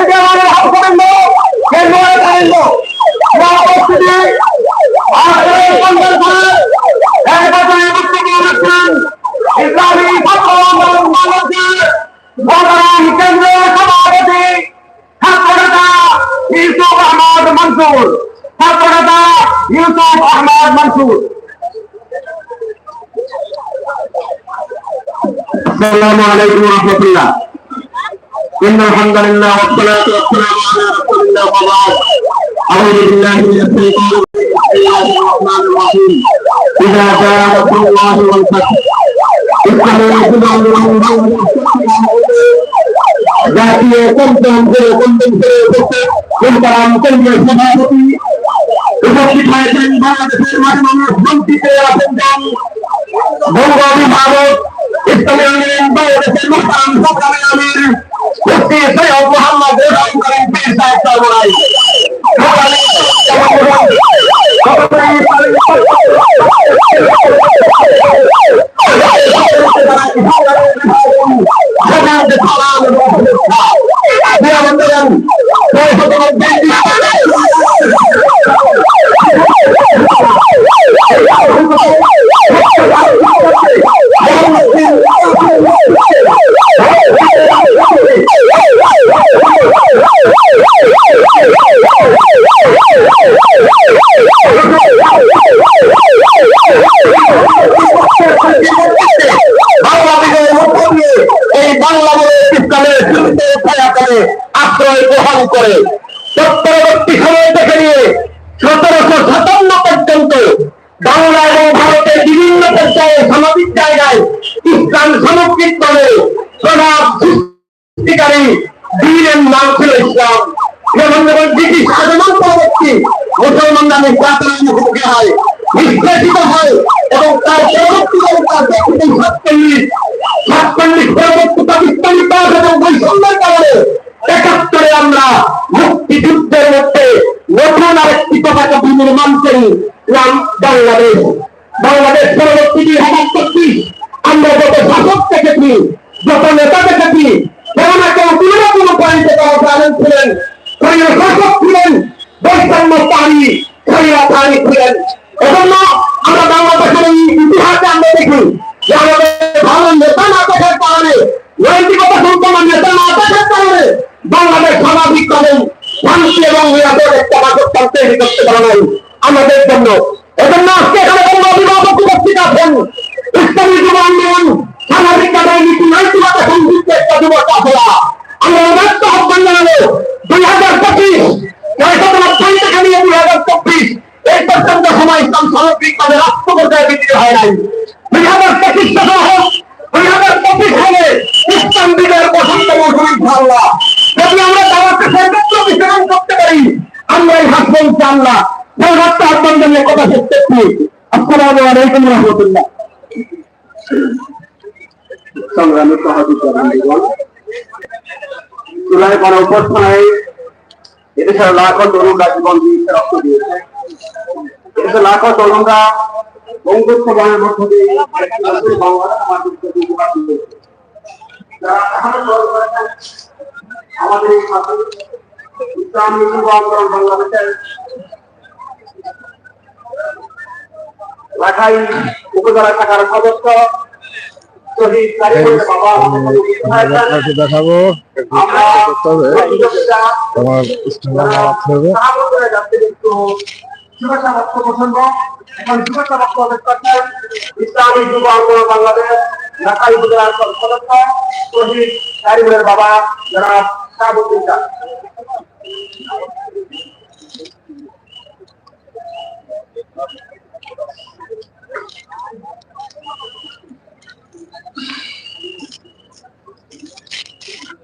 ప్రతిదేవాలు ఆపుకోవడంలో నిర్మూలన కాలంలో నా పరిస్థితి ఆ లేకపోతే ఇస్లామీ సభాపతి আসসালামু আলাইকুম রহমতুল্লাহ إن الحمد لله والصلاة والسلام على رسول الله وبعد أعوذ بالله من الشيطان الرجيم بسم الله الرحمن الرحيم إذا جاء نصر الله والفتح জাতীয় কমতম করে কমতম করে কোনতারাম কেন্দ্রীয় সভাপতি উপস্থিত হয়েছেন বাংলাদেশের মাঝে মানুষ মন্ত্রীতে আছেন বঙ্গ অভিভাবক ইসলামী আমিন বাংলাদেশের মোহতারাম সরকারের আমির মুফতি সৈয়দ মোহাম্মদ রেহান করিম পীর সাহেব সর্বরাই বাংলাদেশের মধ্য দিয়ে এই বাংলা বলে ইসলামের শুরুতে ছায়া করে গ্রহণ করে সত্তরবর্তী সময় থেকে নিয়ে সতেরোশো সাতান্ন পর্যন্ত বাংলা এবং ভারতের বিভিন্ন পর্যায়ে সামাজিক জায়গায় ইসলাম সামগ্রিক নাম ছিল ইসলাম। হয় পাকিস্তানি বৈষম্যের পতাকা বিনির্মাণ করি নাম বাংলাদেশ। বাংলাদেশ পরবর্তী দুই হাজার চব্বিশ। আমরা যত শাসক দেখেছি, যত নেতা দেখেছি কেউ কেউ কোনো না পয়েন্টে তারা জানেন ছিলেন স্বৈর শাসক ছিলেন বৈষম্যকারী স্বৈরাচারী ছিলেন। এজন্য আমরা বাংলাদেশের এই ইতিহাসে আমরা দেখি যে আমাদের ভালো নেতা না থাকার কারণে, নৈতিকতা সম্পন্ন নেতা না থাকার কারণে বাংলাদেশ স্বাভাবিকভাবে শান্তি এবং নিরাপদ একটা বাসস্থান তৈরি করতে পারে নাই আমাদের জন্য। এজন্য আজকে এখানে কোনো অভিভাবক উপস্থিত আছেন। ইসলামী যুব আন্দোলন সামাজিকভাবে নীতি নৈতিকতা সংযুক্ত একটা যুব কাফেলা আমরা ব্যস্ত আহ্বান জানাব দুই হাজার পঁচিশ নয়শত নব্বই থেকে নিয়ে দুই হাজার চব্বিশ এই পর্যন্ত সময় ইসলাম সামগ্রিকভাবে রাষ্ট্র পর্যায়ে বিক্রি হয় নাই দুই হাজার পঁচিশ টাকা হোক দুই হাজার পঁচিশ সালে ইসলাম দিনের পছন্দ মৌসুম ইনশাআল্লাহ যদি আমরা দাওয়াতকে সর্বোচ্চ বিতরণ করতে পারি আমরাই হাসবো ইনশাআল্লাহ সর্বোচ্চ আহ্বান জানিয়ে কথা শেষ করছি আসসালামু আলাইকুম রহমতুল্লাহ। সংগ্রামী সহযোগিতা জুলাই গণ অভ্যর্থনায় এদেশের লাখো তরুণরা জীবন দিয়ে রক্ত দিয়েছে। এদেশের লাখো তরুণরা বঙ্গোত্ব বনের মধ্য দিয়ে আমাদের এই সাথে ইসলাম বাংলাদেশের রাখাই উপজেলা শাখার সদস্য দেখাবো। আমরা করতে স্টেশনে নামাতে হবে। এখন শুভেচ্ছা বক্তব্য করছেন ইসলামী যুব আন্দোলন বাংলাদেশ ঢাকাই উপজেলার সদস্য শহীদ কারিগরের বাবা যারা শাহাবুদ্দিন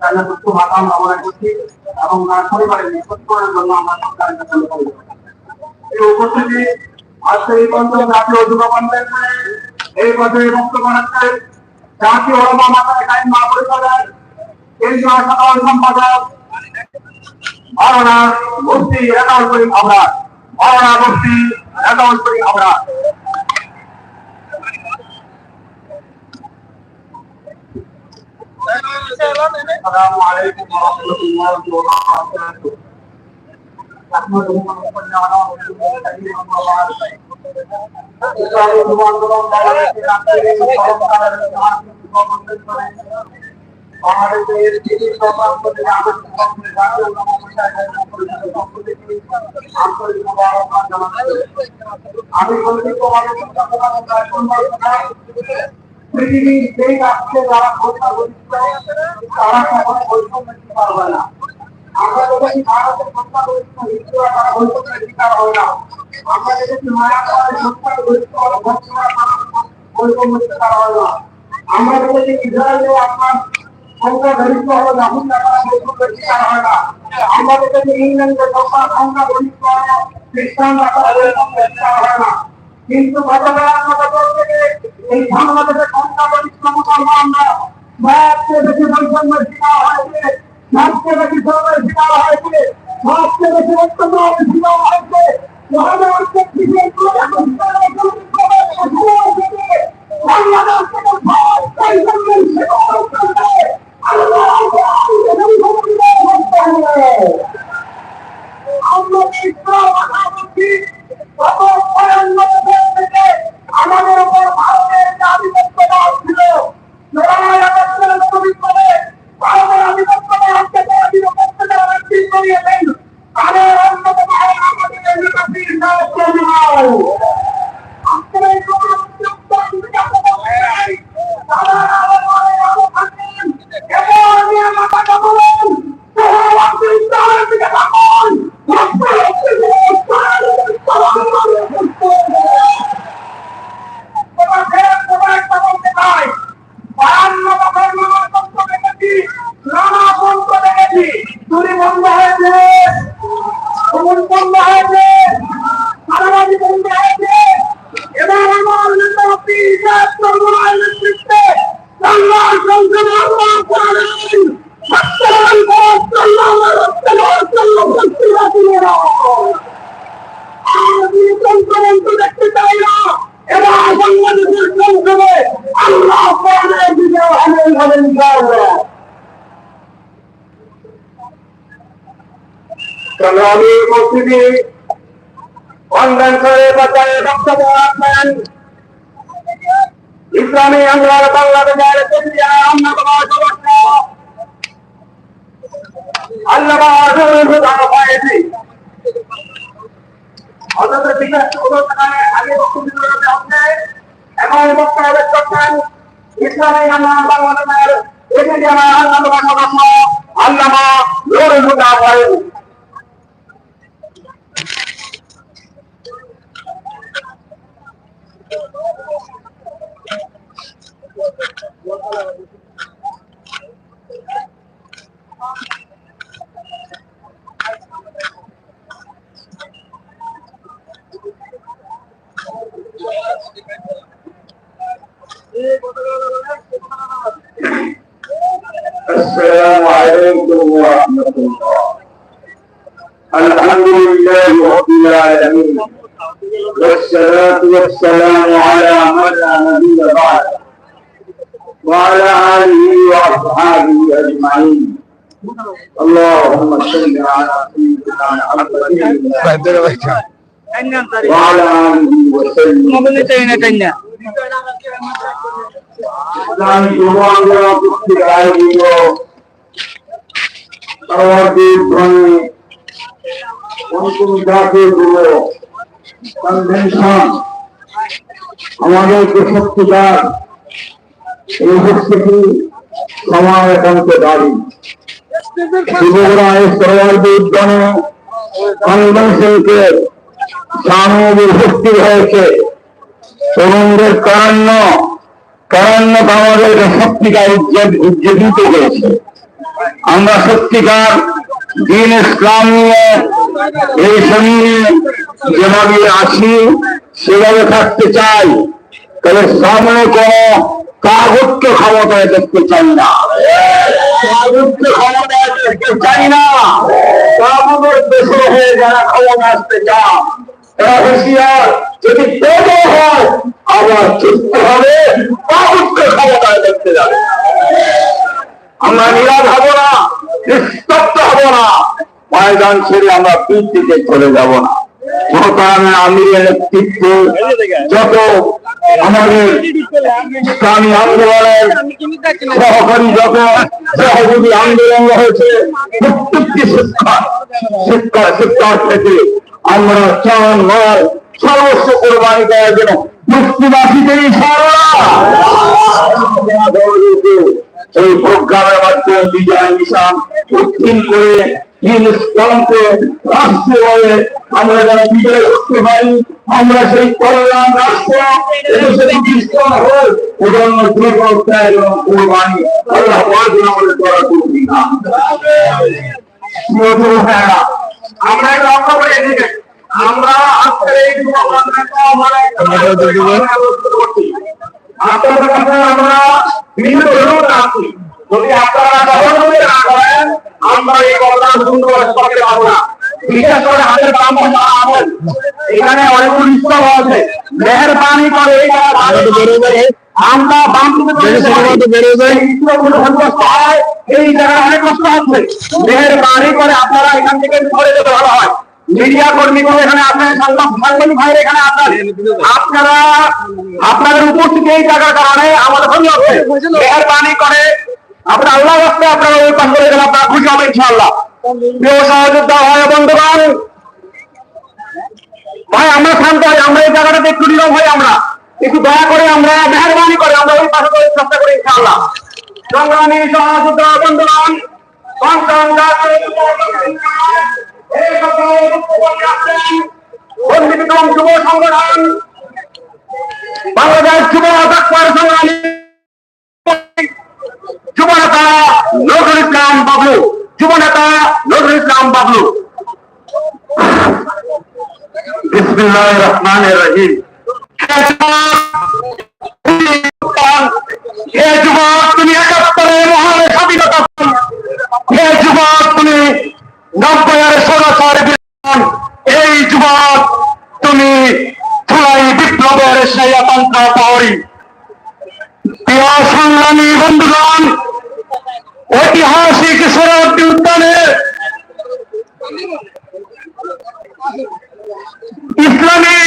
তাহলে দুঃখ ভাতা আমরা মনে করছি এবং তার পরিবারের নিষ্পত্তি করার জন্য আমরা সরকারের কাছে। এই উপস্থিতি আজকে এই পর্যন্ত জাতীয় যুব এই পর্যায়ে বক্তব্য রাখছেন জাতীয় ওলামা মাতায় কাইম মা পরিষদের কেন্দ্রীয় সাধারণ সম্পাদক মাওলানা মুফতি রেজাউল করিম আমরা মাওলানা মুফতি রেজাউল করিম আমরা বাংলাদেশের আন্তরিক সহকারের সাহায্য বাংলাদেশের তিরিশ শতাংশ থেকে আঠাশ পৃথিবীর যেই রাষ্ট্রে যারা করেছিল তারা কখনো বৈষম্য শিকার হয় না। আমরা দেখেছি ভারতের ঘোষণা হিন্দুরা তারা বৈষম্যের শিকার হয় না। আমরা ইংল্যান্ডের কিন্তু থেকে এই বাংলাদেশের সংখ্যা গরিষ্ঠ মুসলমানরা সবচেয়ে বেশি বৈষম্যের শিকার হয়েছে সবচেয়ে বেশি ধর্মের শিকার হয়েছে সবচেয়ে বেশি অত্যন্ত শিকার হয়েছে আমরা বাজারে বক্তব্য রাখবেন ইসলামী আন্দোলন বাংলাদেশের কেন্দ্রীয় অন্যতম সদস্য ফায়েজি। অন্তত বিকাশ আগে বক্তব্য এবং বক্তব্য করছেন, ইসলামী আন্দোলন বাংলাদেশের কেন্দ্রীয় অন্যতম সদস্য আল্লামা নুরুল হুদা السلام عليكم ورحمة الله. الحمد لله رب العالمين والصلاة والسلام على من لا نبي بعد وعلى آله وأصحابه أجمعين اللهم صل على سيدنا محمد وعلى آله وسلم ইসলামী যুবকরা উপস্থিত আয়োজিত পরবর্তী ধ্বনি পঞ্চম জাতীয় যুব কনভেনশন আমাদের যে এই উপস্থিতি সময় একান্ত দাবি আমরা সত্যিকার দিন ইসলাম নিয়ে, এই সঙ্গে যেভাবে আছি, সেভাবে থাকতে চাই। তবে সামনে কোন কাগজকে ক্ষমতায় দেখতে চাই না। কাগজকে ক্ষমতায় দেখতে চাই না। কাগজের দেশে হয়ে যারা ক্ষমতা আসতে চান যদি হয়, আবার চুক্তি হবে কাগজকে ক্ষমতায় দেখতে যাবে। আমরা নিরাশ হব না, নিস্তব্ধ হব না। ময়দান ছেড়ে আমরা দিকে চলে যাব না। আমিরের নেতৃত্ব যত আমাদের ইসলামী আন্দোলনের সহকারী যত সহযোগী আন্দোলন হয়েছে প্রত্যেকটি শিক্ষা শিক্ষা শিক্ষার থেকে আমরা চান নয় সর্বস্ব কোরবানি দেওয়ার জন্য মুক্তিবাসীদেরই সারা এই প্রোগ্রামের মাধ্যমে বিজয় মিশন উত্তীর্ণ করে আমরা যারা বিজয় করতে পারি আমরা সেই কল্যাণ রাষ্ট্র প্রতিষ্ঠা দুর্বলতা এবং কোরবানি। আল্লাহ আমাদের করা করবি না আমরা এটা আমরা এদিকে। আমরা আজকের এই যুবকরা আমরা একটা আপনাদের কাছে আমরা বিভিন্ন ধরনের আছি। যদি আপনারা সহযোগী না করেন আমরা এই কথা করতে পারব না। বিশেষ করে হাতের কাম আমল এখানে ইস্তব আছে মেহরবানি করে আমরা এই জায়গায় অনেক কষ্ট মেহরবানি আপনারা এখান থেকে সরে যেতে ভালো হয়। মিডিয়া কর্মীগুলো এখানে আপনার সাংবাদিক ভাইয়ের এখানে আপনার আপনারা আপনাদের উপস্থিতি এই জায়গার কারণে আমাদের মেহরবানি করে আপনার আল্লাহ রাস্তায় আপনারা ওই পাশ করে গেলে আপনারা খুশি হবে ইনশাআল্লাহ। প্রিয় হয় বন্ধুগণ, ভাই, আমরা শান্ত হই, আমরা এই জায়গাটাতে একটু নীরব হই আমরা। একটু দয়া করে আমরা, মেহরবানি করে আমরা ওই পাশে করে চেষ্টা করি, ইনশাআল্লাহ। সংগ্রামী সহযোদ্ধা, বন্ধুগণ বন্দিতম যুব সংগঠন, বাংলাদেশ যুব সংগ্রামী যুব নেতা নজরুল ইসলাম বাবলু যুব নেতা নজরুল ইসলাম বাবলু। রহমান তুমি একাত্তরে মহান স্বাধীনতা হে যুবক তুমি নব্বইয়ের ষোলশোর বিধান এই যুবক তুমি জুলাই বিপ্লবের সেই আতঙ্ক পাওয়ারি প্রিয় সংগ্রামী বন্ধুগণ ঐতিহাসিক সরবর্তী উদ্যানে ইসলামী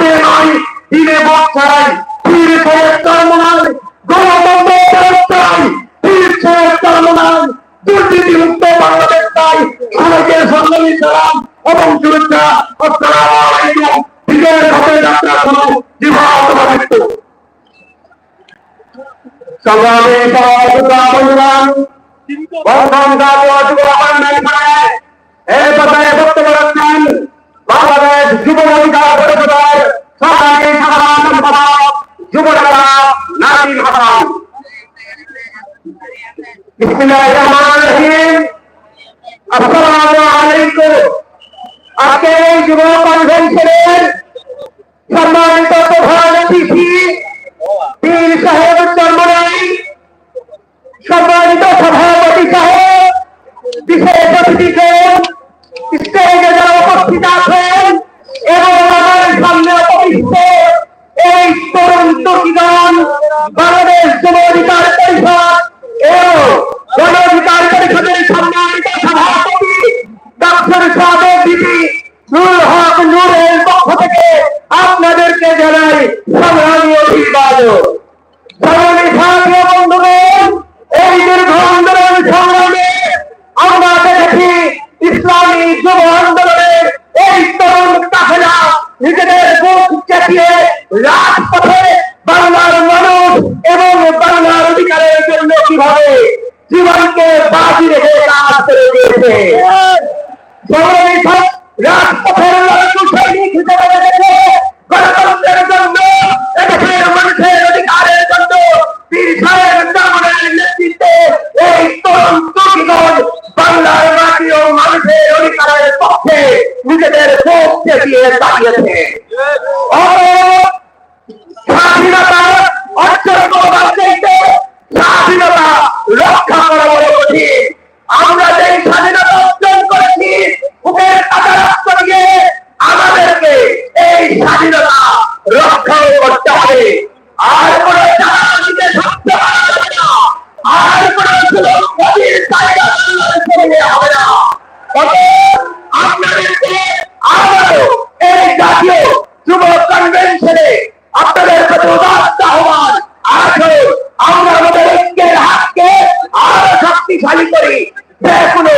রাতে নয় দিনে ভোট ছাড়াই পীর কর্ম নয় গণতন্ত্র ফেরত চাই পীর কর্ম দুর্নীতি মুক্ত বাংলাদেশ চাই সবাইকে সংগ্রামী সালাম এবং শুভেচ্ছা আসসালামু আলাইকুম বিজয়ের যারা যাত্রা শুরু জীবন মৃত্যু সংগ্রামী সভাপতিগণ, বন্ধন জাতীয় যুব কল্যাণ এই কথায় বক্তব্য রাখছেন বাংলাদেশ যুব অধিকার পরিষদের সরকারি সাধারণ সম্পাদক যুব নেতা নাসিম হাসান বিসমিল্লাহির রহমানির রহিম আসসালামু আলাইকুম আজকে এই কাজ করে দিয়েছে সংগ্রামী সব- রাজপথের লড়াকু সৈনিক হিসেবে দেখেছে গণতন্ত্রের জন্য এদেশের মানুষের অধিকারের জন্য বীর সাহেব নেতৃত্বে এই তরুণ তুর্কিগণ বাংলার মাটি ও মানুষের অধিকারের পক্ষে নিজেদের পক্ষে দিয়ে দাঁড়িয়েছে। স্বাধীনতা অর্জন করবার চাইতে স্বাধীনতা রক্ষা করা বড় কঠিন। আমরা যে স্বাধীনতা অর্জন করেছি বুকের কাটা রক্ত দিয়ে আমাদেরকে এই স্বাধীনতা রক্ষাও করতে হবে আর কোন জানাকে শক্ত করা যাবে না আর কোন সুযোগ গভীর চাহিদা করলে হবে না অতএব আপনাদেরকে আবারও এই জাতীয় যুব কনভেনশনে আপনাদের প্রতি উদাত্ত আহ্বান আসুন আমরা আমাদের ঐক্যের হাতকে আরও শক্তিশালী করি যে কোনো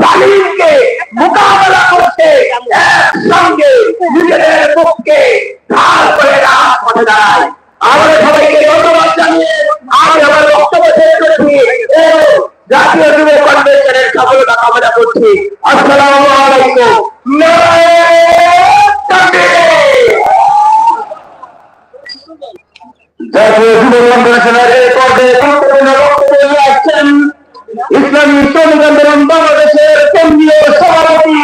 জালিমকে মোকাবেলা করতে একসঙ্গে নিজেদের পক্ষে ঢাল করে রাজপথে দাঁড়ায় আমাদের সবাইকে ধন্যবাদ জানিয়ে আমি আমার বক্তব্য শেষ করছি এবং জাতীয় যুব কনভেনশনের সফলতা কামনা করছি আসসালামু আলাইকুম নারায়ণ তাকবীর জাতীয় যুব কনভেনশনের এই পর্যায়ে গুরুত্বপূর্ণ বক্তব্য নিয়ে আসছেন ইসলামী শ্রমিক আন্দোলন বাংলাদেশের কেন্দ্রীয় সভাপতি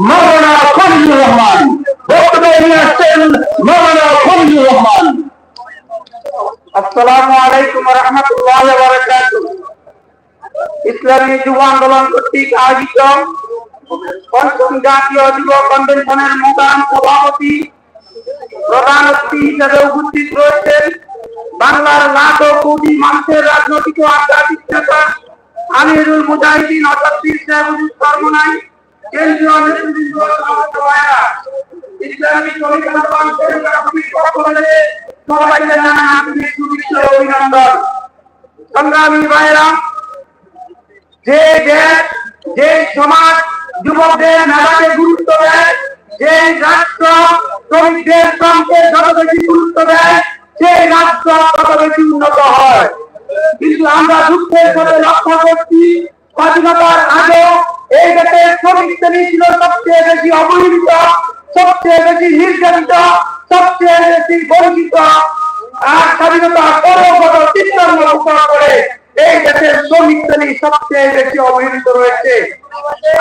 মৌলানা খলিলুর রহমান বক্তব্য নিয়ে আসছেন মৌলানা খলিলুর রহমান আসসালামু আলাইকুম রহমতুল্লাহ বারাকাত ইসলামী যুব আন্দোলন কর্তৃক পঞ্চম জাতীয় যুব কনভেনশনের মোদান সভাপতি, প্রধান অতিথি হিসেবে উপস্থিত রয়েছেন বাংলার লাখ কোটি মানুষের রাজনৈতিক আধ্যাত্মিক নেতা আমিরুল মুজাহিদিন, অর্থাৎ পীর সাহেবুল সর্বনাই কেন্দ্রীয় নেতৃবৃন্দ ইসলামী অভিনন্দন। সংগ্রামী ভাইরা যে দেশ যে সমাজ যুবকদের মেলাকে গুরুত্ব দেয়, যে রাষ্ট্র শ্রমিকদের শ্রমকে যত বেশি গুরুত্ব দেয়, সেই রাষ্ট্র তত বেশি উন্নত হয়। কিন্তু আমরা দুঃখের সাথে লক্ষ্য করছি, স্বাধীনতার আগে এই দেশের শ্রমিক শ্রেণি ছিল সবচেয়ে বেশি অবহেলিত, সবচেয়ে বেশি নির্যাতিত, সবচেয়ে বেশি বঞ্চিত। আর স্বাধীনতা করে এই দেশের শ্রমিক শ্রেণি সবচেয়ে বেশি অবহেলিত রয়েছে।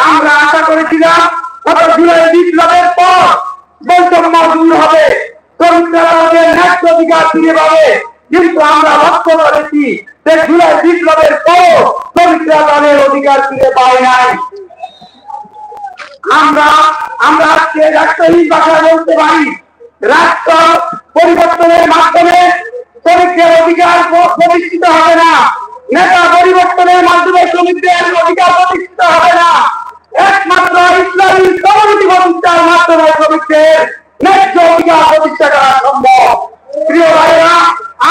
আমরা আশা করেছিলাম, গত জুলাই বিপ্লবের পর বৈষম্য দূর হবে। রাষ্ট্র পরিবর্তনের মাধ্যমে শ্রমিকদের অধিকার প্রতিষ্ঠিত হবে না। নেতা পরিবর্তনের মাধ্যমে শ্রমিকদের অধিকার প্রতিষ্ঠিত হবে না। একমাত্র ইসলামী সমিতি প্রতিষ্ঠার মাধ্যমে শ্রমিকদের ন্যায্য অধিকার প্রতিষ্ঠা করা সম্ভব। প্রিয় ভাইরা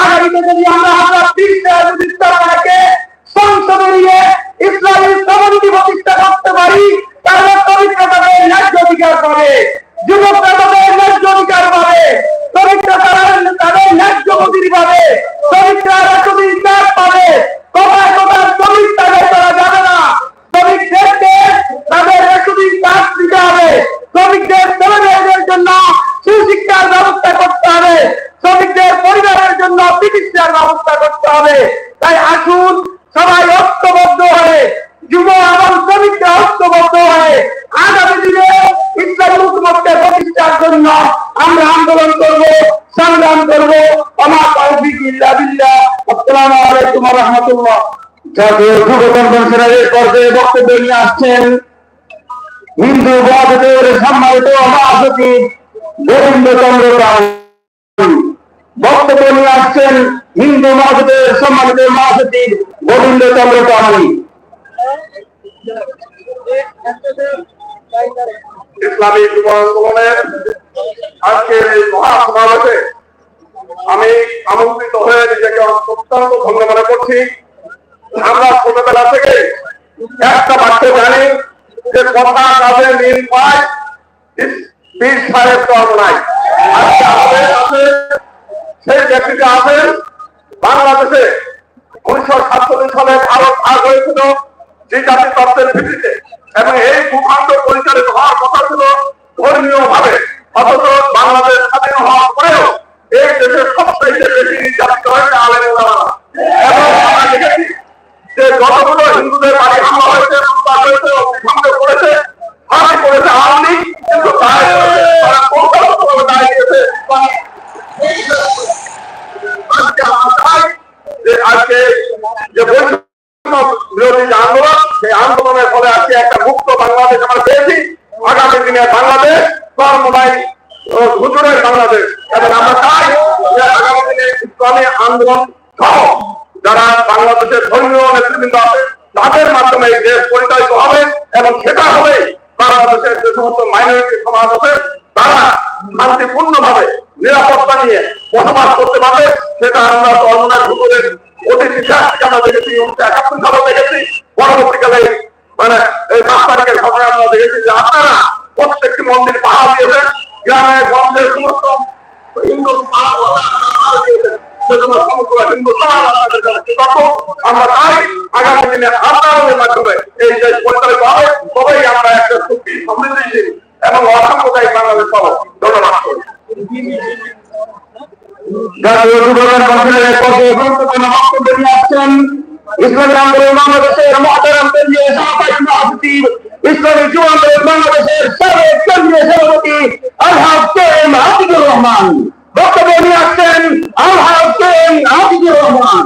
আগামীতে যদি আমরা আমরা তিনটা বিস্তারকে সংসদে নিয়ে ইসলামী সমিতি প্রতিষ্ঠা করতে পারি, তাহলে শ্রমিকরা তাদের ন্যায্য অধিকার পাবে যুবকরা তাদের ন্যায্য অধিকার পাবে শ্রমিকরা তাদের ন্যায্য অধিকার পাবে, শ্রমিকরা নিয়ে আসছেন হিন্দু বড়দের সম্মানিত মহাসচিব গোবিন্দ রায় বক্তব্য নিয়ে আসছেন হিন্দু আমি আমন্ত্রিত হয়ে নিজেকে অত্যন্ত ধন্য মনে করছি আমরা ছোটবেলা থেকে একটা বাক্য জানি যে কথা কাজে মিল পায় নাই। সেই আছেন, বাংলাদেশে উনিশশো সাতচল্লিশ সালে ভারত ভাগ হয়েছিল, যে জাতি তত্ত্বের ভিত্তিতে। এবং এই ভূখণ্ড পরিচালিত হওয়ার কথা ছিল ধর্মীয় ভাবে। অথচ বাংলাদেশ স্বাধীন হওয়ার পরেও এই দেশের সবচেয়ে বেশি নির্যাতিত হয়েছে ওলামারা। এবং আমরা দেখেছি যে যতগুলো হিন্দুদের বাড়ি হামলা হয়েছে লুটপাট হয়েছে অগ্নিসংযোগ করেছে ফাঁসি করেছে আওয়ামী লীগ, কিন্তু তাই তারা কৌশলগতভাবে দাঁড়িয়ে দিয়েছে আজকে আমরা চাই যে আজকে যে বৈষম্য বিরোধী যে আন্দোলন সেই আন্দোলনের ফলে আজকে একটা মুক্ত বাংলাদেশ আমরা পেয়েছি আগামী দিনে বাংলাদেশ কর্মদায়ী ও হুজুরের বাংলাদেশ এবং আমরা চাই যে আগামী দিনে ইসলামী আন্দোলন সহ যারা বাংলাদেশের ধর্মীয় নেতৃবৃন্দ আছে তাদের মাধ্যমে এই দেশ পরিচালিত হবে এবং সেটা হবে বাংলাদেশের যে সমস্ত মাইনরিটি সমাজ আছে তারা শান্তিপূর্ণ ভাবে নিরাপত্তা নিয়ে বসবাস করতে পারবে সেটা আমরা চরমনার হুজুরের অতীত ইতিহাস থেকে আমরা দেখেছি উনিশশো একাত্তর সালে দেখেছি পরবর্তীকালে মানে এই পাঁচ তারিখের ঘটনা আমরা দেখেছি যে আপনারা প্রত্যেকটি মন্দির পাহাড় দিয়েছেন গ্রামে গঞ্জের সমস্ত হিন্দু পাহাড় দিয়েছেন সেজন্য সমগ্র হিন্দু সমাজ আপনাদের কাছে কৃতজ্ঞ। আমরা চাই আগামী দিনে আন্দোলনের মাধ্যমে এই দেশ পরিচালিত হবে তবেই আমরা একটা সুখী সমৃদ্ধিশীল এবং অসাম্প্রদায়িক বাংলাদেশ পাবো। ধন্যবাদ। জাতীয় যুব কনভেনশনের এই পর্যায়ে গুরুত্বপূর্ণ বক্তব্য নিয়ে আসছেন ইসলামী আন্দোলন বাংলাদেশের মহাতারাম কেন্দ্রীয় সহকারী মহাসচিব ইসলামী যুব আন্দোলন বাংলাদেশের সাবেক কেন্দ্রীয় সভাপতি আলহাজ কে এম আতিকুর রহমান বক্তব্য নিয়ে আসছেন আলহাজ কে এম আতিকুর রহমান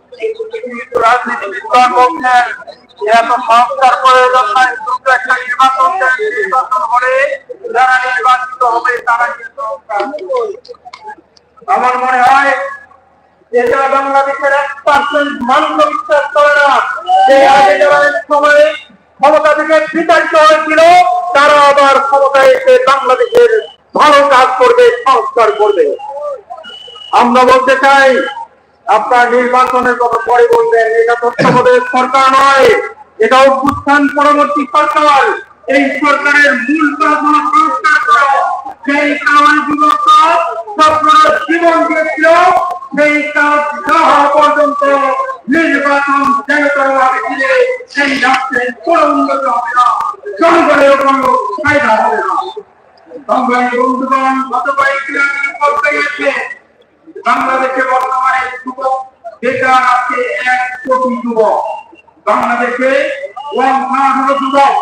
আমার মনে হয় যেটা বাংলাদেশের এক পার্সেন্ট মানুষ বিশ্বাস করে না, যে আগে যারা সময়ে ক্ষমতা থেকে বিতাড়িত হয়েছিল, তারা আবার ক্ষমতায় এসে বাংলাদেশের ভালো কাজ করবে, সংস্কার করবে। আমরা বলতে চাই আপনার নির্বাচনের কথা পরে বলবেন, এটা তত্ত্বাবধায়ক সরকার নয়, এটা অভ্যুত্থান পরবর্তী সরকার। এই সরকারের মূল কাজ হলো সেই স্বপ্নের জীবন দিয়েছিল, সেই কাজ পর্যন্ত নির্বাচন জনতাভাবে দিলে সেই রাষ্ট্রের কোনো উন্নত হবে না, জনগণের কোনো ফায়দা হবে না। বন্ধুগণ, গত কয়েকদিন বাংলাদেশে বর্তমানে যুবক বেকার আছে এক কোটি যুবক। বাংলাদেশে যুবক